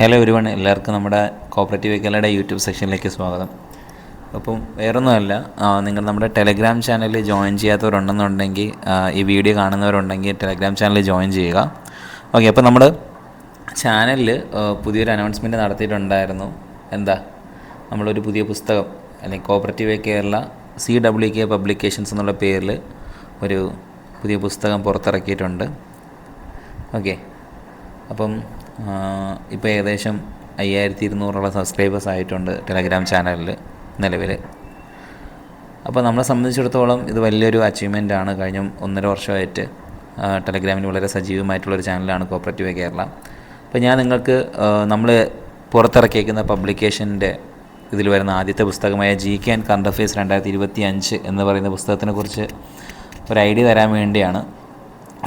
Hello ഒരുവൺ എല്ലാവർക്കും നമ്മുടെ cooperative വെക്കലയുടെ YouTube സെക്ഷനിലേക്ക് സ്വാഗതം. അപ്പം വേറൊന്നുമല്ല നിങ്ങൾ നമ്മുടെ ടെലഗ്രാം ചാനലിൽ ജോയിൻ ചെയ്യാത്തവരുണ്ടെന്നുണ്ടെങ്കിൽ ഈ വീഡിയോ കാണുന്നവരുണ്ടെങ്കിൽ ടെലഗ്രാം ചാനലിൽ ജോയിൻ ചെയ്യുക. ഓക്കെ അപ്പോൾ നമ്മൾ ചാനലിൽ പുതിയൊരു അനൗൺസ്മെന്റ് നടത്തിയിട്ടുണ്ടായിരുന്നു. എന്താ? നമ്മളൊരു പുതിയ പുസ്തകം അല്ലെങ്കിൽ cooperative Kerala C W K publications എന്നുള്ള പേരിൽ ഒരു പുതിയ പുസ്തകം പുറത്തിറക്കിയിട്ടുണ്ട്. ഓക്കെ അപ്പം ഇപ്പോൾ ഏകദേശം അയ്യായിരത്തി ഇരുന്നൂറോളം സബ്സ്ക്രൈബേഴ്സ് ആയിട്ടുണ്ട് ടെലഗ്രാം ചാനലിൽ നിലവിൽ അപ്പോൾ നമ്മളെ സംബന്ധിച്ചിടത്തോളം ഇത് വലിയൊരു അച്ചീവ്മെന്റ് ആണ്. കഴിഞ്ഞ ഒന്നര വർഷമായിട്ട് ടെലഗ്രാമിന് വളരെ സജീവമായിട്ടുള്ളൊരു ചാനലാണ് കോപ്പറേറ്റീവ് കേരള അപ്പോൾ ഞാൻ നിങ്ങൾക്ക് നമ്മൾ പുറത്തിറക്കിയേക്കുന്ന പബ്ലിക്കേഷന്റെ ഇതിൽ വരുന്ന ആദ്യത്തെ പുസ്തകമായ G K and current affairs രണ്ടായിരത്തി ഇരുപത്തി അഞ്ച് എന്ന് പറയുന്ന പുസ്തകത്തിനെക്കുറിച്ച് ഒരു ഐഡിയ തരാൻ വേണ്ടിയാണ്.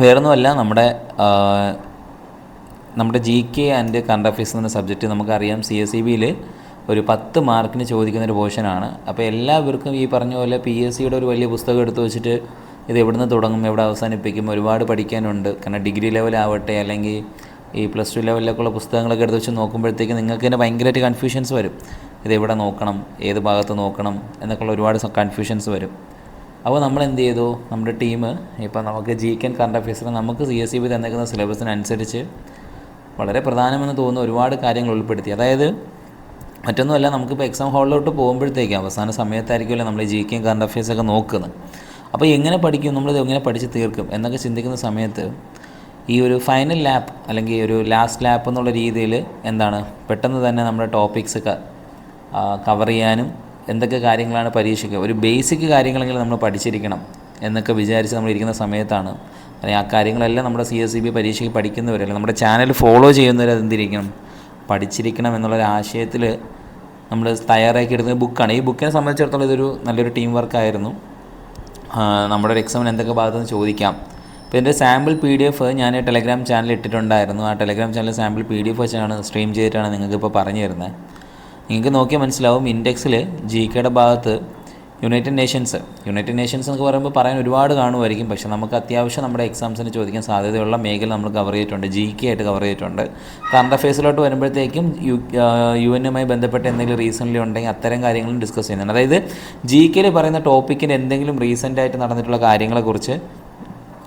വേറൊന്നുമല്ല നമ്മുടെ നമ്മുടെ G K and current affairs എന്ന സബ്ജക്റ്റ് നമുക്കറിയാം. സി എസ് ഇ ബിയിൽ ഒരു പത്ത് മാർക്കിന് ചോദിക്കുന്ന ഒരു പോർഷനാണ് അപ്പോൾ എല്ലാവർക്കും ഈ പറഞ്ഞ പോലെ പി എസ് സിയുടെ ഒരു വലിയ പുസ്തകം എടുത്തു വെച്ചിട്ട് ഇത് എവിടുന്ന് തുടങ്ങും എവിടെ അവസാനിപ്പിക്കും ഒരുപാട് പഠിക്കാനുണ്ട്. കാരണം ഡിഗ്രി ലെവലാവട്ടെ അല്ലെങ്കിൽ ഈ പ്ലസ് ടു ലെവലിലൊക്കെ ഉള്ള പുസ്തകങ്ങളൊക്കെ എടുത്ത് വെച്ച് നോക്കുമ്പോഴത്തേക്ക് നിങ്ങൾക്ക് തന്നെ ഭയങ്കരമായിട്ട് കൺഫ്യൂഷൻസ് വരും. ഇത് എവിടെ നോക്കണം ഏത് ഭാഗത്ത് നോക്കണം എന്നൊക്കെയുള്ള ഒരുപാട് കൺഫ്യൂഷൻസ് വരും. അപ്പോൾ നമ്മൾ എന്ത് ചെയ്തു? നമ്മുടെ ടീം ഇപ്പോൾ നമുക്ക് ജി കെ കറണ്ട് അഫയേഴ്സിന് നമുക്ക് സി എസ് സി ബി തന്നേക്കുന്ന സിലബസിനനുസരിച്ച് വളരെ പ്രധാനമെന്ന് തോന്നുന്ന ഒരുപാട് കാര്യങ്ങൾ ഉൾപ്പെടുത്തി. അതായത് മറ്റൊന്നുമല്ല നമുക്കിപ്പോൾ എക്സാം ഹാളിലോട്ട് പോകുമ്പോഴത്തേക്കും അവസാന സമയത്തായിരിക്കുമല്ലോ നമ്മൾ ജി കെയും കറണ്ട് അഫയേഴ്സൊക്കെ നോക്കുന്നത്. അപ്പോൾ എങ്ങനെ പഠിക്കും? നമ്മളിത് എങ്ങനെ പഠിച്ച് തീർക്കും? എന്നൊക്കെ ചിന്തിക്കുന്ന സമയത്ത് ഈ ഒരു ഫൈനൽ ലാപ്പ് അല്ലെങ്കിൽ ഒരു ലാസ്റ്റ് ലാപ്പ് എന്നുള്ള രീതിയിൽ എന്താണ്? പെട്ടെന്ന് തന്നെ നമ്മുടെ ടോപ്പിക്സ് കവർ ചെയ്യാനും എന്തൊക്കെ കാര്യങ്ങളാണ് പരീക്ഷയ്ക്ക്? ഒരു ബേസിക് കാര്യങ്ങളെങ്കിലും നമ്മൾ പഠിച്ചിരിക്കണം എന്നൊക്കെ വിചാരിച്ച് നമ്മൾ ഇരിക്കുന്ന സമയത്താണ് അല്ലെങ്കിൽ ആ കാര്യങ്ങളെല്ലാം നമ്മുടെ സി എസ് സി ബി പരീക്ഷയ്ക്ക് പഠിക്കുന്നവരല്ല? നമ്മുടെ ചാനൽ ഫോളോ ചെയ്യുന്നവർ അതെന്തിരിക്കണം പഠിച്ചിരിക്കണം എന്നുള്ളൊരു ആശയത്തിൽ നമ്മൾ തയ്യാറാക്കി എടുക്കുന്ന ബുക്കാണ് ഈ ബുക്കിനെ സംബന്ധിച്ചിടത്തോളം ഇതൊരു നല്ലൊരു ടീം വർക്കായിരുന്നു നമ്മുടെ ഒരു എക്സാമിന് എന്തൊക്കെ ഭാഗത്തു നിന്ന് ചോദിക്കാം. അപ്പോൾ എന്റെ സാമ്പിൾ പി ഡി എഫ് ഞാൻ ടെലഗ്രാം ചാനൽ ഇട്ടിട്ടുണ്ടായിരുന്നു. ആ Telegram channel sample P D F വെച്ചാണ് സ്ട്രീം ചെയ്തിട്ടാണ് നിങ്ങൾക്ക് ഇപ്പോൾ പറഞ്ഞു തരുന്നത്. നിങ്ങൾക്ക് നോക്കിയാൽ മനസ്സിലാവും. ഇൻഡെക്സിൽ ജി കെയുടെ ഭാഗത്ത് യുണൈറ്റഡ് നേഷൻസ് യുണൈറ്റഡ് നേഷൻസ് എന്നൊക്കെ പറയുമ്പോൾ പറയാൻ ഒരുപാട് കാണുമായിരിക്കും. പക്ഷേ നമുക്ക് അത്യാവശ്യം നമ്മുടെ എക്സാംസിന് ചോദിക്കാൻ സാധ്യതയുള്ള മേഖല നമ്മൾ കവർ ചെയ്തിട്ടുണ്ട്. ജി കെ ആയിട്ട് കവർ ചെയ്തിട്ടുണ്ട്. കറണ്ട് അഫയേഴ്സിലോട്ട് വരുമ്പോഴത്തേക്കും യു യു എന്നുമായി ബന്ധപ്പെട്ട് എന്തെങ്കിലും റീസെന്റ്ലി ഉണ്ടെങ്കിൽ അത്തരം കാര്യങ്ങളും ഡിസ്കസ് ചെയ്യുന്നുണ്ട്. അതായത് ജി കെയിൽ പറയുന്ന ടോപ്പിക്കിന്റെ എന്തെങ്കിലും റീസെന്റായിട്ട് നടന്നിട്ടുള്ള കാര്യങ്ങളെക്കുറിച്ച്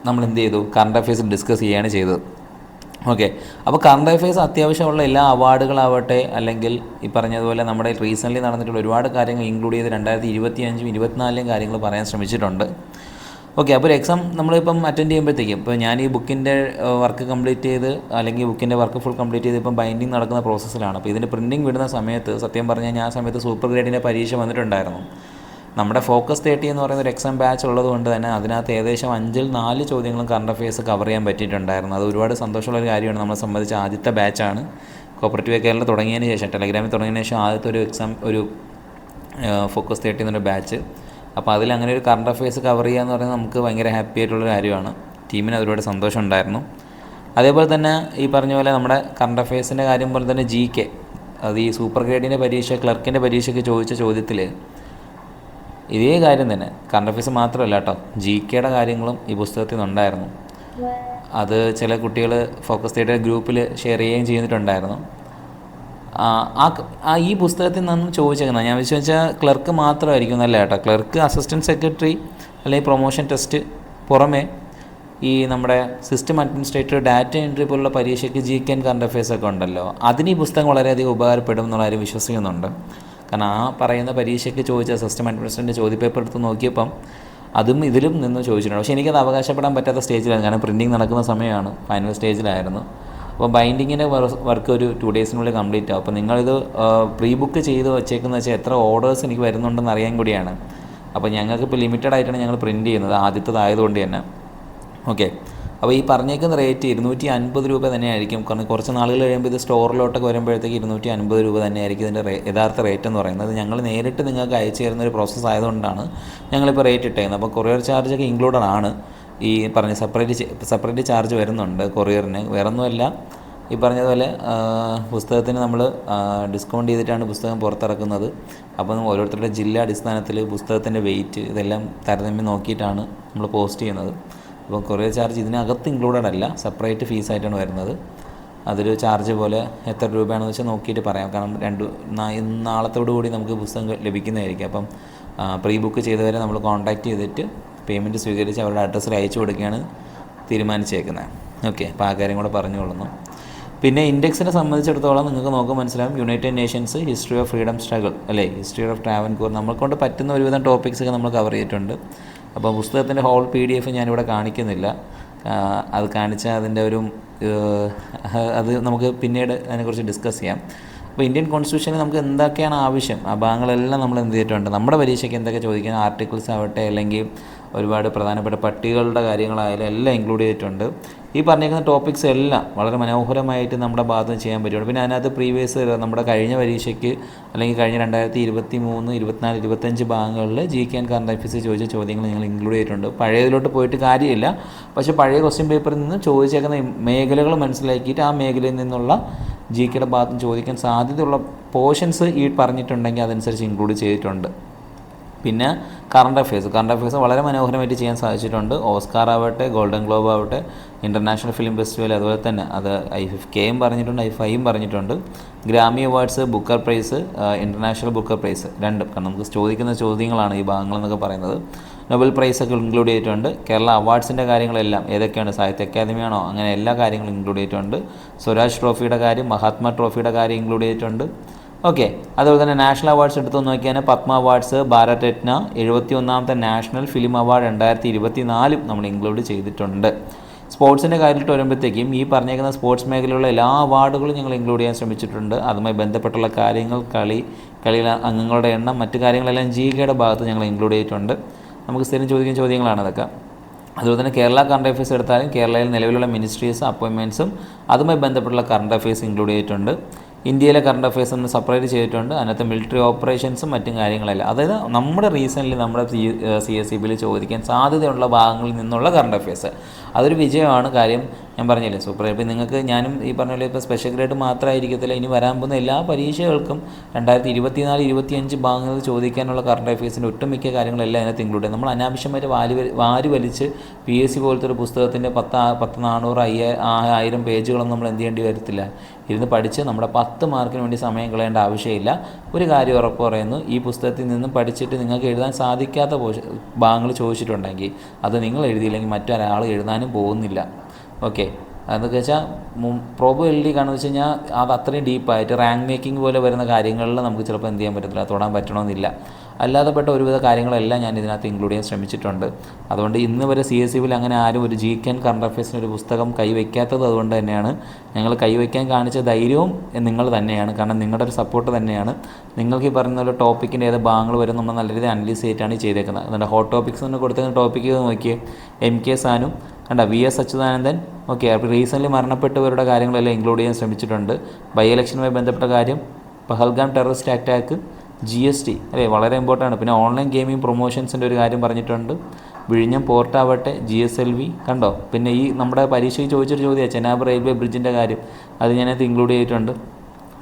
നമ്മൾ എന്ത് ചെയ്തു? കറണ്ട് അഫയേഴ്സ് ഡിസ്കസ് ചെയ്യുകയാണ് ചെയ്തത്. ഓക്കെ. അപ്പോൾ കറണ്ട് അഫയേഴ്സ് അത്യാവശ്യമുള്ള എല്ലാ അവാർഡുകളാവട്ടെ അല്ലെങ്കിൽ ഈ പറഞ്ഞതുപോലെ നമ്മുടെ റീസെന്റ്ലി നടന്നിട്ടുള്ള ഒരുപാട് കാര്യങ്ങൾ ഇൻക്ലൂഡ് ചെയ്ത് രണ്ടായിരത്തി ഇരുപത്തി അഞ്ചും ഇരുപത്തിനാലിലെയും കാര്യങ്ങൾ പറയാൻ ശ്രമിച്ചിട്ടുണ്ട്. ഓക്കെ അപ്പോൾ ഒരു എക്സാം നമ്മളിപ്പം അറ്റൻഡ് ചെയ്യുമ്പോഴത്തേക്കും ഇപ്പോൾ ഞാൻ ഈ ബുക്കിന്റെ വർക്ക് കംപ്ലീറ്റ് ചെയ്ത് അല്ലെങ്കിൽ ബുക്കിന്റെ വർക്ക് ഫുൾ കംപ്ലീറ്റ് ചെയ്ത് ഇപ്പം ബൈൻഡിങ് നടക്കുന്ന പ്രോസസ്സിലാണ് അപ്പോൾ ഇതിന്റെ പ്രിന്റിങ് വിടുന്ന സമയത്ത് സത്യം പറഞ്ഞാൽ ഞാൻ ആ സമയത്ത് സൂപ്പർ ഗ്രേഡിന്റെ പരീക്ഷ വന്നിട്ടുണ്ടായിരുന്നു. നമ്മുടെ ഫോക്കസ് തേർട്ടി എന്ന് പറയുന്ന ഒരു എക്സാം ബാച്ച് ഉള്ളത് കൊണ്ട് തന്നെ അതിനകത്ത് ഏകദേശം അഞ്ചിൽ നാല് ചോദ്യങ്ങളും കറണ്ട് അഫയേഴ്സ് കവർ ചെയ്യാൻ പറ്റിയിട്ടുണ്ടായിരുന്നു. അത് ഒരുപാട് സന്തോഷമുള്ള ഒരു കാര്യമാണ്. നമ്മളെ സംബന്ധിച്ച് ആദ്യത്തെ ബാച്ചാണ് കോപ്പറേറ്റീവ് കേരള തുടങ്ങിയതിന് ശേഷം ടെലഗ്രാമിൽ തുടങ്ങിയതിന് ശേഷം ആദ്യത്തെ ഒരു എക്സാം ഒരു ഫോക്കസ് തേർട്ടി എന്നൊരു ബാച്ച് അപ്പോൾ അതിൽ അങ്ങനെ ഒരു കറണ്ട് അഫയേഴ്സ് കവർ ചെയ്യുക എന്ന് പറയുന്നത് നമുക്ക് ഭയങ്കര ഹാപ്പി ആയിട്ടുള്ള കാര്യമാണ്. ടീമിന് ഒരുപാട് സന്തോഷം ഉണ്ടായിരുന്നു അതേപോലെ തന്നെ ഈ പറഞ്ഞ പോലെ നമ്മുടെ കറണ്ട് അഫയേഴ്സിന്റെ കാര്യം പോലെ തന്നെ ജി കെ അത് ഈ സൂപ്പർ ഗ്രേഡിന്റെ പരീക്ഷ ക്ലർക്കിന്റെ പരീക്ഷയ്ക്ക് ചോദിച്ച ചോദ്യത്തിൽ ഇതേ കാര്യം തന്നെ. കറണ്ട് അഫയേഴ്സ് മാത്രമല്ല കേട്ടോ ജി കെയുടെ കാര്യങ്ങളും ഈ പുസ്തകത്തിൽ നിന്നുണ്ടായിരുന്നു അത് ചില കുട്ടികൾ ഫോക്കസ് ചെയ്ത ഗ്രൂപ്പിൽ ഷെയർ ചെയ്യുകയും ചെയ്തിട്ടുണ്ടായിരുന്നു. ആ ഈ പുസ്തകത്തിൽ നിന്നും ചോദിച്ചേക്കുന്നത് ഞാൻ വെച്ചാൽ ക്ലർക്ക് മാത്രമായിരിക്കും നല്ല കേട്ടോ. ക്ലർക്ക് അസിസ്റ്റന്റ് സെക്രട്ടറി അല്ലെങ്കിൽ പ്രൊമോഷൻ ടെസ്റ്റ് പുറമേ ഈ നമ്മുടെ സിസ്റ്റം അഡ്മിനിസ്ട്രേറ്റർ ഡാറ്റ എൻട്രി പോലുള്ള പരീക്ഷയ്ക്ക് G K and current affairs ഒക്കെ ഉണ്ടല്ലോ. അതിന് ഈ പുസ്തകം വളരെയധികം ഉപകാരപ്പെടും എന്നുള്ള കാര്യം വിശ്വസിക്കുന്നുണ്ട്. കാരണം ആ പറയുന്ന പരീക്ഷയ്ക്ക് ചോദിച്ച അസിസ്റ്റന്റ് അഡ്മിനിസ്ട്രേറ്ററിന്റെ ചോദ്യപേപ്പർ എടുത്ത് നോക്കിയപ്പം അതും ഇതിലും നിന്ന് ചോദിച്ചിട്ടുണ്ട്. പക്ഷേ എനിക്കത് അവകാശപ്പെടാൻ പറ്റാത്ത സ്റ്റേജിലാണ് കാരണം പ്രിന്റിങ് നടക്കുന്ന സമയമാണ്. ഫൈനൽ സ്റ്റേജിലായിരുന്നു അപ്പോൾ ബൈൻഡിങ്ങിന്റെ വർക്ക് ഒരു ടു ഡേയ്സിനുള്ളിൽ കംപ്ലീറ്റ് ആവും. അപ്പോൾ നിങ്ങളിത് പ്രീ ബുക്ക് ചെയ്ത് വെച്ചേക്കുന്ന വെച്ചാൽ എത്ര ഓർഡേഴ്സ് എനിക്ക് വരുന്നുണ്ടെന്ന് അറിയാൻ കൂടിയാണ്. അപ്പോൾ ഞങ്ങൾക്ക് ഇപ്പോൾ ലിമിറ്റഡ് ആയിട്ടാണ് ഞങ്ങൾ പ്രിന്റ് ചെയ്യുന്നത്. ആദ്യത്തേതായതുകൊണ്ട് തന്നെ. ഓക്കെ അപ്പോൾ ഈ പറഞ്ഞേക്കുന്ന റേറ്റ് ഇരുന്നൂറ്റി അൻപത് രൂപ തന്നെയായിരിക്കും. കാരണം കുറച്ച് നാളുകൾ കഴിയുമ്പോൾ ഇത് സ്റ്റോറിലോട്ടൊക്കെ വരുമ്പോഴത്തേക്ക് ഇരുന്നൂറ്റി അൻപത് രൂപ തന്നെയായിരിക്കും ഇതിന്റെ റേ യഥാർത്ഥ റേറ്റ് എന്ന് പറയുന്നത്. ഞങ്ങൾ നേരിട്ട് നിങ്ങൾക്ക് അയച്ചു തരുന്ന ഒരു പ്രോസസ്സ് ആയതുകൊണ്ടാണ് ഞങ്ങളിപ്പോൾ റേറ്റ് ഇട്ടേന്ന് അപ്പോൾ കൊറിയർ ചാർജൊക്കെ ഇൻക്ലൂഡഡ് ആണ്. ഈ പറഞ്ഞ സെപ്പറേറ്റ് സെപ്പറേറ്റ് ചാർജ് വരുന്നുണ്ട് കൊറിയറിന് വേറൊന്നുമല്ല ഈ പറഞ്ഞതുപോലെ പുസ്തകത്തിന് നമ്മൾ ഡിസ്കൗണ്ട് ചെയ്തിട്ടാണ് പുസ്തകം പുറത്തിറക്കുന്നത്. അപ്പം ഓരോരുത്തരുടെ ജില്ലാ അടിസ്ഥാനത്തിൽ പുസ്തകത്തിന്റെ വെയിറ്റ് ഇതെല്ലാം താരതമ്യം നോക്കിയിട്ടാണ് നമ്മൾ പോസ്റ്റ് ചെയ്യുന്നത്. അപ്പോൾ കൊറിയർ ചാർജ് ഇതിനകത്ത് ഇൻക്ലൂഡഡ് അല്ല സെപ്പറേറ്റ് ഫീസായിട്ടാണ് വരുന്നത്. അതൊരു ചാർജ് പോലെ എത്ര രൂപയാണെന്ന് വെച്ചാൽ നോക്കിയിട്ട് പറയാം. കാരണം രണ്ട് നാളത്തോടു കൂടി നമുക്ക് പുസ്തകം ലഭിക്കുന്നതായിരിക്കും. അപ്പം പ്രീ ബുക്ക് ചെയ്തവരെ നമ്മൾ കോൺടാക്റ്റ് ചെയ്തിട്ട് പേയ്മെന്റ് സ്വീകരിച്ച് അവരുടെ അഡ്രസ്സിൽ അയച്ചു കൊടുക്കുകയാണ് തീരുമാനിച്ചേക്കുന്നത് ഓക്കെ അപ്പോൾ ആ കാര്യം കൂടെ പറഞ്ഞുകൊള്ളുന്നു. പിന്നെ ഇൻഡെക്സിനെ സംബന്ധിച്ചിടത്തോളം നിങ്ങൾക്ക് നോക്കാൻ മനസ്സിലാവും United Nations history of freedom struggle അല്ലേ? ഹിസ്റ്ററി ഓഫ് ട്രാവൻകൂർ നമ്മളെ കൊണ്ട് പറ്റുന്ന ഒരുവിധം ടോപ്പിക്സ് ഒക്കെ നമ്മൾ കവർ ചെയ്തിട്ടുണ്ട്. അപ്പോൾ പുസ്തകത്തിന്റെ ഹോൾ പി ഡി എഫ് ഞാനിവിടെ കാണിക്കുന്നില്ല. അത് കാണിച്ചാൽ അതിന്റെ ഒരു അത് നമുക്ക് പിന്നീട് അതിനെക്കുറിച്ച് ഡിസ്കസ് ചെയ്യാം. അപ്പോൾ ഇന്ത്യൻ കോൺസ്റ്റിറ്റ്യൂഷനിൽ നമുക്ക് എന്തൊക്കെയാണ് ആവശ്യം? ആ ഭാഗങ്ങളെല്ലാം നമ്മൾ എന്ത് ചെയ്തിട്ടുണ്ട്? നമ്മുടെ പരീക്ഷയ്ക്ക് എന്തൊക്കെ ചോദിക്കാൻ ആർട്ടിക്കിൾസ് ആവട്ടെ അല്ലെങ്കിൽ ഒരുപാട് പ്രധാനപ്പെട്ട പട്ടികളുടെ കാര്യങ്ങളായാലും എല്ലാം ഇൻക്ലൂഡ് ചെയ്തിട്ടുണ്ട്. ഈ പറഞ്ഞിരിക്കുന്ന ടോപ്പിക്സ് എല്ലാം വളരെ മനോഹരമായിട്ട് നമ്മുടെ ഭാഗത്ത് നിന്ന് ചെയ്യാൻ പറ്റുള്ളൂ പിന്നെ അതിനകത്ത് പ്രീവിയസ് നമ്മുടെ കഴിഞ്ഞ പരീക്ഷയ്ക്ക് അല്ലെങ്കിൽ കഴിഞ്ഞ രണ്ടായിരത്തി ഇരുപത്തി മൂന്ന് ഇരുപത്തിനാല് ഇരുപത്തഞ്ച് ഭാഗങ്ങളിൽ G K and current affairs ചോദിച്ച ചോദ്യങ്ങൾ നിങ്ങൾ ഇൻക്ലൂഡ് ചെയ്തിട്ടുണ്ട്. പഴയതിലോട്ട് പോയിട്ട് കാര്യമില്ല. പക്ഷേ പഴയ ക്വസ്റ്റ്യൻ പേപ്പറിൽ നിന്ന് ചോദിച്ചേക്കുന്ന മേഖലകൾ മനസ്സിലാക്കിയിട്ട് ആ മേഖലയിൽ നിന്നുള്ള ജി കെയുടെ ഭാഗത്ത് ചോദിക്കാൻ സാധ്യതയുള്ള പോർഷൻസ് ഈ പറഞ്ഞിട്ടുണ്ടെങ്കിൽ അതനുസരിച്ച് ഇൻക്ലൂഡ് ചെയ്തിട്ടുണ്ട്. പിന്നെ കറണ്ട് അഫയേഴ്സ് കറണ്ട് അഫയേഴ്സ് വളരെ മനോഹരമായിട്ട് ചെയ്യാൻ സാധിച്ചിട്ടുണ്ട്. ഓസ്കാർ ആവട്ടെ ഗോൾഡൻ ഗ്ലോബ് ആവട്ടെ ഇന്റർനാഷണൽ ഫിലിം ഫെസ്റ്റിവൽ അതുപോലെ തന്നെ. അത് ഐ ഫിഫ് കെയും പറഞ്ഞിട്ടുണ്ട് ഐ ഫൈയും പറഞ്ഞിട്ടുണ്ട്. Grammy awards Booker prize international Booker prize രണ്ടും. കാരണം നമുക്ക് ചോദിക്കുന്ന ചോദ്യങ്ങളാണ് ഈ ഭാഗങ്ങളെന്നൊക്കെ പറയുന്നത്. നൊബൽ പ്രൈസ് ഒക്കെ ഇൻക്ലൂഡ് ചെയ്തിട്ടുണ്ട്. കേരള അവാർഡ്സിന്റെ കാര്യങ്ങളെല്ലാം ഏതൊക്കെയാണ്? സാഹിത്യ അക്കാദമിയാണോ അങ്ങനെ എല്ലാ കാര്യങ്ങളും ഇൻക്ലൂഡ് ചെയ്തിട്ടുണ്ട്. സ്വരാജ് ട്രോഫിയുടെ കാര്യം മഹാത്മാ ട്രോഫിയുടെ കാര്യം ഇൻക്ലൂഡ് ചെയ്തിട്ടുണ്ട്. ഓക്കെ അതുപോലെ തന്നെ നാഷണൽ അവാർഡ്സ് എടുത്തു നോക്കിയാൽ പത്മ അവാർഡ്സ് ഭാരതരത്ന എഴുപത്തി ഒന്നാമത്തെ നാഷണൽ ഫിലിം അവാർഡ് രണ്ടായിരത്തി ഇരുപത്തി നാലും നമ്മൾ ഇൻക്ലൂഡ് ചെയ്തിട്ടുണ്ട്. സ്പോർട്സിന്റെ കാര്യത്തിൽ വരുമ്പോഴത്തേക്കും ഈ പറഞ്ഞേക്കുന്ന സ്പോർട്സ് മേഖലയിലുള്ള എല്ലാ അവാർഡുകളും ഞങ്ങൾ ഇൻക്ലൂഡ് ചെയ്യാൻ ശ്രമിച്ചിട്ടുണ്ട്. അതുമായി ബന്ധപ്പെട്ടുള്ള കാര്യങ്ങൾ കളി കളിയിലെ അംഗങ്ങളുടെ എണ്ണം മറ്റു കാര്യങ്ങളെല്ലാം ജി കെയുടെ ഭാഗത്ത് ഞങ്ങൾ ഇൻക്ലൂഡ് ചെയ്തിട്ടുണ്ട്. നമുക്ക് സ്ഥിരം ചോദിക്കുന്ന ചോദ്യങ്ങളാണ് അതൊക്കെ. അതുപോലെ തന്നെ കേരള കറണ്ട് അഫയേഴ്സ് എടുത്താലും കേരളയിൽ നിലവിലുള്ള മിനിസ്ട്രീസ് അപ്പോയിൻമെന്റ്സും അതുമായി ബന്ധപ്പെട്ടുള്ള കറണ്ട് അഫയേഴ്സ് ഇൻക്ലൂഡ് ചെയ്തിട്ടുണ്ട്. ഇന്ത്യയിലെ കറണ്ട് അഫയേഴ്സ് ഒന്ന് സെപ്പറേറ്റ് ചെയ്തിട്ടുണ്ട്. അതിനകത്ത് മിലിറ്ററി ഓപ്പറേഷൻസും മറ്റും കാര്യങ്ങളെല്ലാം. അതായത് നമ്മുടെ റീസെന്റ്ലി നമ്മുടെ സി എസ് സി ബിയിൽ ചോദിക്കാൻ സാധ്യതയുള്ള ഭാഗങ്ങളിൽ നിന്നുള്ള കറണ്ട് അഫയേഴ്സ് അതൊരു വിജയമാണ്. കാര്യം ഞാൻ പറഞ്ഞില്ലേ സൂപ്പർ ഇപ്പം നിങ്ങൾക്ക് ഞാനും ഈ പറഞ്ഞ പോലെ ഇപ്പോൾ സ്പെഷ്യൽ ഗ്രേഡ് മാത്രമായിരിക്കത്തില്ല. ഇനി വരാൻ പോകുന്ന എല്ലാ പരീക്ഷകൾക്കും രണ്ടായിരത്തി ഇരുപത്തിനാല് ഇരുപത്തിയഞ്ച് ഭാഗങ്ങളിൽ ചോദിക്കാനുള്ള കറണ്ട് അഫയേഴ്സിന്റെ ഒട്ടുമിക്ക കാര്യങ്ങളെല്ലാം അതിനകത്ത് ഇൻക്ലൂഡ് നമ്മൾ അനാവശ്യമായിട്ട് വാരി വാരി വലിച്ച് പി എസ് സി പോലത്തെ ഒരു പുസ്തകത്തിന്റെ പത്ത് പത്ത് നാനൂറ് അയ്യ ആയിരം പേജുകളൊന്നും നമ്മൾ എന്ത് ചെയ്യേണ്ടി വരത്തില്ല. ഇരുന്ന് പഠിച്ച് നമ്മുടെ പത്ത് മാർക്കിന് വേണ്ടി സമയം കളയേണ്ട ആവശ്യമില്ല. ഒരു കാര്യം ഉറപ്പ് പറയുന്നു ഈ പുസ്തകത്തിൽ നിന്നും പഠിച്ചിട്ട് നിങ്ങൾക്ക് എഴുതാൻ സാധിക്കാത്ത ഭാഗങ്ങൾ ചോദിച്ചിട്ടുണ്ടെങ്കിൽ അത് നിങ്ങൾ എഴുതിയില്ലെങ്കിൽ മറ്റൊരാൾ എഴുതാനും പോകുന്നില്ല. ഓക്കെ അതെന്നൊക്കെ വെച്ചാൽ പ്രോബിലിറ്റി കാരണം വെച്ച് കഴിഞ്ഞാൽ അത് അത്രയും ഡീപ്പായിട്ട് റാങ്ക് മേക്കിംഗ് പോലെ വരുന്ന കാര്യങ്ങളിൽ നമുക്ക് ചിലപ്പോൾ എന്ത് ചെയ്യാൻ പറ്റത്തില്ല തൊടാൻ പറ്റണമെന്നില്ല അല്ലാതെപ്പെട്ട ഒരുവിധ കാര്യങ്ങളെല്ലാം ഞാൻ ഇതിനകത്ത് ഇൻക്ലൂഡ് ചെയ്യാൻ ശ്രമിച്ചിട്ടുണ്ട്. അതുകൊണ്ട് ഇന്ന് വരെ സി എസ് സിവിൽ അങ്ങനെ ആരും ഒരു ജി കെ കറണ്ട് അഫയേഴ്സിന് ഒരു പുസ്തകം കൈവയ്ക്കാത്തത് അതുകൊണ്ട് തന്നെയാണ് ഞങ്ങൾ കൈവയ്ക്കാൻ കാണിച്ച ധൈര്യവും നിങ്ങൾ തന്നെയാണ്. കാരണം നിങ്ങളുടെ ഒരു സപ്പോർട്ട് തന്നെയാണ്. നിങ്ങൾക്ക് ഈ പറയുന്ന ടോപ്പിക്കിന്റെ ഏത് ഭാഗങ്ങൾ വരും നമ്മൾ നല്ല രീതിയിൽ അനലൈസ് ചെയ്തിട്ടാണ് ചെയ്തേക്കുന്നത്. അതുകൊണ്ട് ഹോട്ട് ടോപ്പിക്സ് എന്ന് കൊടുത്തിരുന്ന ടോപ്പിക്ക് നോക്കിയേ. എം കെ സാനും കണ്ട വി എസ് അച്യുതാനന്ദൻ ഓക്കെ അപ്പോൾ റീസെന്റ്ലി മരണപ്പെട്ടവരുടെ കാര്യങ്ങളെല്ലാം ഇൻക്ലൂഡ് ചെയ്യാൻ ശ്രമിച്ചിട്ടുണ്ട്. ബൈ ഇലക്ഷനുമായി ബന്ധപ്പെട്ട കാര്യം Pahalgam terrorist attack G S T അല്ലേ വളരെ ഇമ്പോർട്ടന്റ് ആണ്. പിന്നെ ഓൺലൈൻ ഗെയിമിംഗ് പ്രൊമോഷൻസിന്റെ ഒരു കാര്യം പറഞ്ഞിട്ടുണ്ട്. വിഴിഞ്ഞം പോർട്ടാവട്ടെ ജി എസ് എൽ വി കണ്ടോ? പിന്നെ ഈ നമ്മുടെ പരീക്ഷയ്ക്ക് ചോദിച്ചൊരു ചോദ്യമാണ് ചെനാബ് റെയിൽവേ ബ്രിഡ്ജിന്റെ കാര്യം. അത് ഞാനത് ഇൻക്ലൂഡ് ചെയ്തിട്ടുണ്ട്.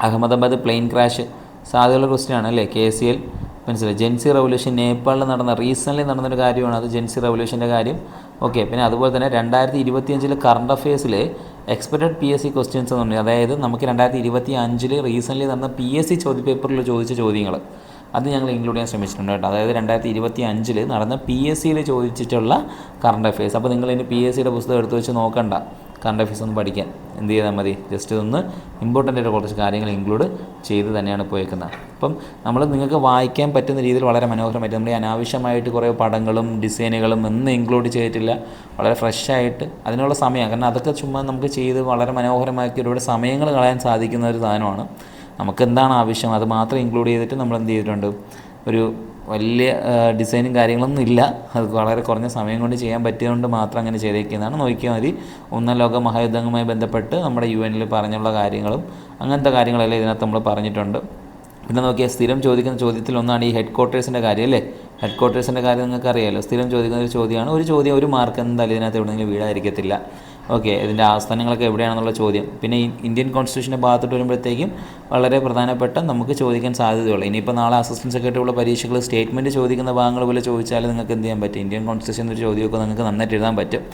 അഹമ്മദാബാദ് പ്ലെയിൻ ക്രാഷ് സാധ്യതയുള്ള ക്വസ്റ്റ്യൻ ആണ് അല്ലേ? കെ സി എൽ മനസ്സിലായി. ജെൻസി റവല്യൂഷൻ നേപ്പാളിൽ നടന്ന റീസെന്റ്ലി നടന്നൊരു കാര്യമാണ് അത് ജെൻസി റവല്യൂഷന്റെ കാര്യം. ഓക്കെ പിന്നെ അതുപോലെ തന്നെ രണ്ടായിരത്തി ഇരുപത്തിയഞ്ചിലെ current അഫയേഴ്സിൽ expected P S C questions എന്ന് പറഞ്ഞാൽ അതായത് നമുക്ക് രണ്ടായിരത്തി ഇരുപത്തി അഞ്ചിൽ റീസെന്റ്ലി നടന്ന പി എസ് സി ചോദ്യപേപ്പറിൽ ചോദിച്ച ചോദ്യങ്ങൾ അത് ഞങ്ങൾ ഇൻക്ലൂഡ് ചെയ്യാൻ ശ്രമിച്ചിട്ടുണ്ട് കേട്ടോ. അതായത് രണ്ടായിരത്തി ഇരുപത്തി അഞ്ചിൽ നടന്ന പി എസ് സിയിൽ ചോദിച്ചിട്ടുള്ള കറണ്ട് അഫയേഴ്സ് അപ്പോൾ നിങ്ങൾ ഇനി പി എസ് സിയുടെ പുസ്തകം എടുത്ത് വെച്ച് നോക്കണ്ട. കറണ്ട് അഫയേഴ്സ് ഒന്ന് പഠിക്കാൻ. എന്ത് ചെയ്താൽ മതി? ജസ്റ്റ് ഇതൊന്ന് ഇമ്പോർട്ടന്റ് ആയിട്ട് കുറച്ച് കാര്യങ്ങൾ ഇൻക്ലൂഡ് ചെയ്ത് തന്നെയാണ് പോയേക്കുന്നത്. അപ്പം നമ്മൾ നിങ്ങൾക്ക് വായിക്കാൻ പറ്റുന്ന രീതിയിൽ വളരെ മനോഹരമായിട്ട് നമ്മുടെ ഈ അനാവശ്യമായിട്ട് കുറേ പടങ്ങളും ഡിസൈനുകളും ഒന്നും ഇൻക്ലൂഡ് ചെയ്തിട്ടില്ല. വളരെ ഫ്രഷായിട്ട് അതിനുള്ള സമയം കാരണം അതൊക്കെ ചുമ്മാ നമുക്ക് ചെയ്ത് വളരെ മനോഹരമാക്കി ഒരുപാട് സമയങ്ങൾ കളയാൻ സാധിക്കുന്ന ഒരു സാധനമാണ്. നമുക്ക് എന്താണ് ആവശ്യം? അത് മാത്രം ഇൻക്ലൂഡ് ചെയ്തിട്ട് നമ്മൾ എന്ത് ചെയ്തിട്ടുണ്ട്? ഒരു വലിയ ഡിസൈനും കാര്യങ്ങളൊന്നും ഇല്ല. അത് വളരെ കുറഞ്ഞ സമയം കൊണ്ട് ചെയ്യാൻ പറ്റിയതുകൊണ്ട് മാത്രം അങ്ങനെ ചെയ്തേക്കുന്നതാണ്. നോക്കിയാൽ മതി. ഒന്നാം ലോക മഹായുദ്ധങ്ങളുമായി ബന്ധപ്പെട്ട് നമ്മുടെ യു എനിൽ പറഞ്ഞുള്ള കാര്യങ്ങളും അങ്ങനത്തെ കാര്യങ്ങളെല്ലാം ഇതിനകത്ത് നമ്മൾ പറഞ്ഞിട്ടുണ്ട്. പിന്നെ നോക്കിയാൽ സ്ഥിരം ചോദിക്കുന്ന ചോദ്യത്തിൽ ഒന്നാണ് ഈ ഹെഡ് ക്വാർട്ടേഴ്സിന്റെ കാര്യം അല്ലേ? ഹെഡ് ക്വാർട്ടേഴ്സിന്റെ കാര്യം നിങ്ങൾക്ക് അറിയാമല്ലോ സ്ഥിരം ചോദിക്കുന്ന ഒരു ചോദ്യമാണ്. ഒരു ചോദ്യം ഒരു മാർക്ക് എന്തായാലും ഇതിനകത്ത് എവിടെയെങ്കിലും വീഴാതിരിക്കത്തില്ല. ഓക്കെ ഇതിന്റെ ആസ്ഥാനങ്ങളൊക്കെ എവിടെയാണെന്നുള്ള ചോദ്യം. പിന്നെ ഇന്ത്യൻ കോൺസ്റ്റിറ്റ്യൂഷന്റെ ഭാഗത്തോട്ട് വരുമ്പോഴത്തേക്കും വളരെ പ്രധാനപ്പെട്ട നമുക്ക് ചോദിക്കാൻ സാധ്യതയുള്ളൂ. ഇനിയിപ്പോൾ നാളെ അസിസ്റ്റന്റ് സെക്രട്ടറിയുള്ള പരീക്ഷകൾ സ്റ്റേറ്റ്മെന്റ് ചോദിക്കുന്ന ഭാഗങ്ങൾ പോലെ ചോദിച്ചാൽ നിങ്ങൾക്ക് എന്ത് ചെയ്യാൻ പറ്റും? ഇന്ത്യൻ കോൺസ്റ്റിറ്റ്യൂഷൻ ഒരു ചോദ്യമൊക്കെ നിങ്ങൾക്ക് നന്നായിട്ട് എഴുതാൻ പറ്റും.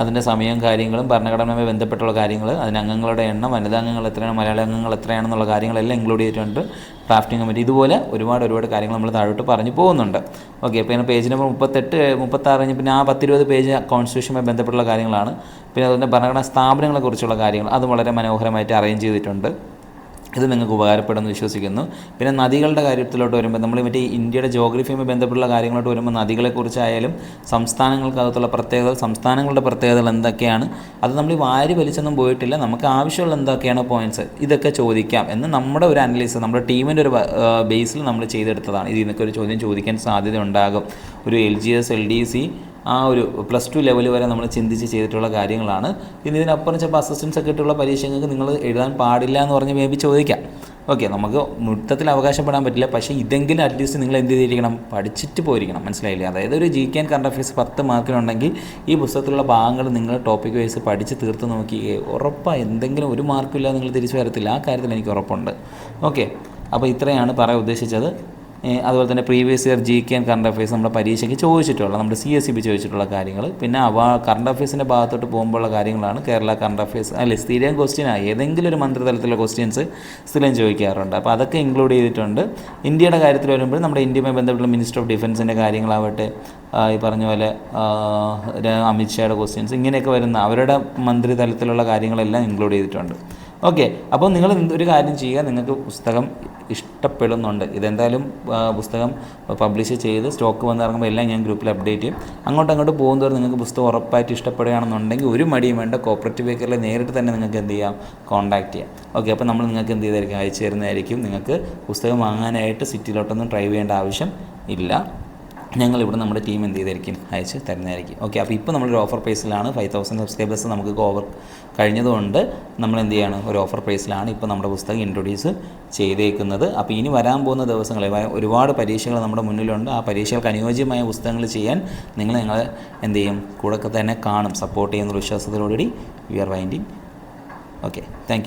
അതിന്റെ സമയവും കാര്യങ്ങളും ഭരണഘടനയുമായി ബന്ധപ്പെട്ടുള്ള കാര്യങ്ങൾ അതിന് അംഗങ്ങളുടെ എണ്ണം വനിതാ അംഗങ്ങൾ എത്രയാണ് മലയാള അംഗങ്ങൾ എത്രയാണെന്നുള്ള കാര്യങ്ങളെല്ലാം ഇൻക്ലൂഡ് ചെയ്തിട്ടുണ്ട്. ഡ്രാഫ്റ്റിംഗ് കമ്മിറ്റി ഇതുപോലെ ഒരുപാട് ഒരുപാട് കാര്യങ്ങൾ നമ്മൾ താഴോട്ട് പറഞ്ഞു പോകുന്നുണ്ട്. ഓക്കെ അപ്പോൾ ഇങ്ങനെ പേജ് നമ്പർ മുപ്പത്തെട്ട് മുപ്പത്താറ് കഴിഞ്ഞ് പിന്നെ ആ പത്തിരുപത് പേജ് കോൺസ്റ്റിറ്റ്യൂഷനുമായി ബന്ധപ്പെട്ടുള്ള കാര്യങ്ങളാണ്. പിന്നെ അതുപോലെ ഭരണഘടനാ സ്ഥാപനങ്ങളെക്കുറിച്ചുള്ള കാര്യങ്ങൾ അത് വളരെ മനോഹരമായിട്ട് അറേഞ്ച് ചെയ്തിട്ടുണ്ട്. ഇത് നിങ്ങൾക്ക് ഉപകാരപ്പെടുമെന്ന് വിശ്വസിക്കുന്നു. പിന്നെ നദികളുടെ കാര്യത്തിലോട്ട് വരുമ്പോൾ നമ്മൾ മറ്റേ ഇന്ത്യയുടെ ജോഗ്രഫിയുമായി ബന്ധപ്പെട്ടുള്ള കാര്യങ്ങളോട്ട് വരുമ്പോൾ നദികളെക്കുറിച്ചായാലും സംസ്ഥാനങ്ങൾക്കകത്തുള്ള പ്രത്യേകത സംസ്ഥാനങ്ങളുടെ പ്രത്യേകതകൾ എന്തൊക്കെയാണ് അത് നമ്മൾ വാരി വലിച്ചൊന്നും പോയിട്ടില്ല. നമുക്ക് ആവശ്യമുള്ള എന്തൊക്കെയാണ് പോയിന്റ്സ് ഇതൊക്കെ ചോദിക്കാം എന്ന് നമ്മുടെ ഒരു അനലൈസ് നമ്മുടെ ടീമിന്റെ ഒരു ബേസിൽ നമ്മൾ ചെയ്തെടുത്തതാണ്. ഇതിൽ നിന്നൊക്കെ ഒരു ചോദ്യം ചോദിക്കാൻ സാധ്യത ഉണ്ടാകും. ഒരു L G S L D C ആ ഒരു പ്ലസ് ടു ലെവൽ വരെ നമ്മൾ ചിന്തിച്ച് ചെയ്തിട്ടുള്ള കാര്യങ്ങളാണ്. ഇനി ഇതിനപ്പുറം ചിലപ്പോൾ അസിസ്റ്റൻസ് ഒക്കെ ഇട്ടുള്ള പരീക്ഷകൾക്ക് നിങ്ങൾ എഴുതാൻ പാടില്ല എന്ന് പറഞ്ഞ് മേബി ചോദിക്കാം. ഓക്കെ നമുക്ക് മുറ്റത്തിൽ അവകാശപ്പെടാൻ പറ്റില്ല. പക്ഷേ ഇതെങ്കിലും അറ്റ്ലീസ്റ്റ് നിങ്ങൾ എന്ത് ചെയ്തിരിക്കണം? പഠിച്ചിട്ട് പോയിരിക്കണം. മനസ്സിലായില്ലേ? അതായത് ഒരു G K and current affairs പത്ത് മാർക്കിനുണ്ടെങ്കിൽ ഈ പുസ്തകത്തിലുള്ള ഭാഗങ്ങൾ നിങ്ങൾ ടോപ്പിക് വൈസ് പഠിച്ച് തീർത്ത് നോക്കി. ഉറപ്പാണ് എന്തെങ്കിലും ഒരു മാർക്കില്ല നിങ്ങൾ തിരിച്ചു വരത്തില്ല. ആ കാര്യത്തിൽ എനിക്ക് ഉറപ്പുണ്ട്. ഓക്കെ അപ്പോൾ ഇത്രയാണ് പറയാൻ ഉദ്ദേശിച്ചത്. അതുപോലെ തന്നെ previous year G K and current affairs നമ്മുടെ പരീക്ഷയ്ക്ക് ചോദിച്ചിട്ടുള്ള നമ്മുടെ സി എസ് സി ബി ചോദിച്ചിട്ടുള്ള കാര്യങ്ങൾ പിന്നെ അവ കറണ്ട് അഫയേഴ്സിന്റെ ഭാഗത്തോട്ട് പോകുമ്പോഴുള്ള കാര്യങ്ങളാണ് കേരള കറണ്ട് അഫയേഴ്സ് അല്ലെ സ്ഥിരം ക്വസ്റ്റ്യനാണ് ഏതെങ്കിലും ഒരു മന്ത്രിതലത്തിലുള്ള ക്വസ്റ്റ്യൻസ് സ്ഥിരം ചോദിക്കാറുണ്ട്. അപ്പോൾ അതൊക്കെ ഇൻക്ലൂഡ് ചെയ്തിട്ടുണ്ട്. ഇന്ത്യയുടെ കാര്യത്തിൽ വരുമ്പോൾ നമ്മുടെ ഇന്ത്യയുമായി ബന്ധപ്പെട്ട മിനിസ്റ്റർ ഓഫ് ഡിഫൻസിന്റെ കാര്യങ്ങളാവട്ടെ ഈ പറഞ്ഞ പോലെ അമിത്ഷായുടെ ക്വസ്റ്റ്യൻസ് ഇങ്ങനെയൊക്കെ വരുന്ന അവരുടെ മന്ത്രിതലത്തിലുള്ള കാര്യങ്ങളെല്ലാം ഇൻക്ലൂഡ് ചെയ്തിട്ടുണ്ട്. ഓക്കെ അപ്പോൾ നിങ്ങൾ ഒരു കാര്യം ചെയ്യുക നിങ്ങൾക്ക് പുസ്തകം ഇഷ്ടപ്പെടുന്നുണ്ട്. ഇതെന്തായാലും പുസ്തകം പബ്ലിഷ് ചെയ്ത് സ്റ്റോക്ക് വന്നിറങ്ങുമ്പോൾ എല്ലാം ഞാൻ ഗ്രൂപ്പിൽ അപ്ഡേറ്റ് ചെയ്യും. അങ്ങോട്ട് അങ്ങോട്ട് പോകുന്നതോറും നിങ്ങൾക്ക് പുസ്തകം ഉറപ്പായിട്ട് ഇഷ്ടപ്പെടുകയാണെന്നുണ്ടെങ്കിൽ ഒരു മടിയും വേണ്ട. കോപ്പറേറ്റീവ് ബേക്കറിൽ നേരിട്ട് തന്നെ നിങ്ങൾക്ക് എന്ത് ചെയ്യാം? കോൺടാക്ട് ചെയ്യാം. ഓക്കെ അപ്പോൾ നമ്മൾ നിങ്ങൾക്ക് എന്ത് ചെയ്തായിരിക്കും? അയച്ചു തരുന്നതായിരിക്കും. നിങ്ങൾക്ക് പുസ്തകം വാങ്ങാനായിട്ട് സിറ്റിയിലോട്ടൊന്നും ഡ്രൈവ് ചെയ്യേണ്ട ആവശ്യം ഇല്ല. ഞങ്ങൾ ഇവിടെ നമ്മുടെ ടീം എന്ത് ചെയ്തായിരിക്കും? അയച്ച് തരുന്നതായിരിക്കും. ഓക്കെ അപ്പോൾ ഇപ്പോൾ നമ്മളൊരു ഓഫർ പ്രൈസിലാണ് ഫൈവ് തൗസൻഡ് സബ്സ്ക്രൈബേഴ്സ് നമുക്ക് ഓവർ കഴിഞ്ഞതുകൊണ്ട് നമ്മൾ എന്ത് ചെയ്യാണ്? ഒരു ഓഫർ പ്രൈസിലാണ് ഇപ്പോൾ നമ്മുടെ പുസ്തകം ഇൻട്രൊഡ്യൂസ് ചെയ്തേക്കുന്നത്. അപ്പോൾ ഇനി വരാൻ പോകുന്ന ദിവസങ്ങളിൽ ഒരുപാട് പരീക്ഷകൾ നമ്മുടെ മുന്നിലുണ്ട്. ആ പരീക്ഷകൾക്ക് അനുയോജ്യമായ പുസ്തകങ്ങൾ ചെയ്യാൻ നിങ്ങൾ ഞങ്ങളെ എന്ത് ചെയ്യും? കൂടെ തന്നെ കാണും. സപ്പോർട്ട് ചെയ്യുന്ന വിശ്വാസത്തോടുകൂടി we are winding okay thank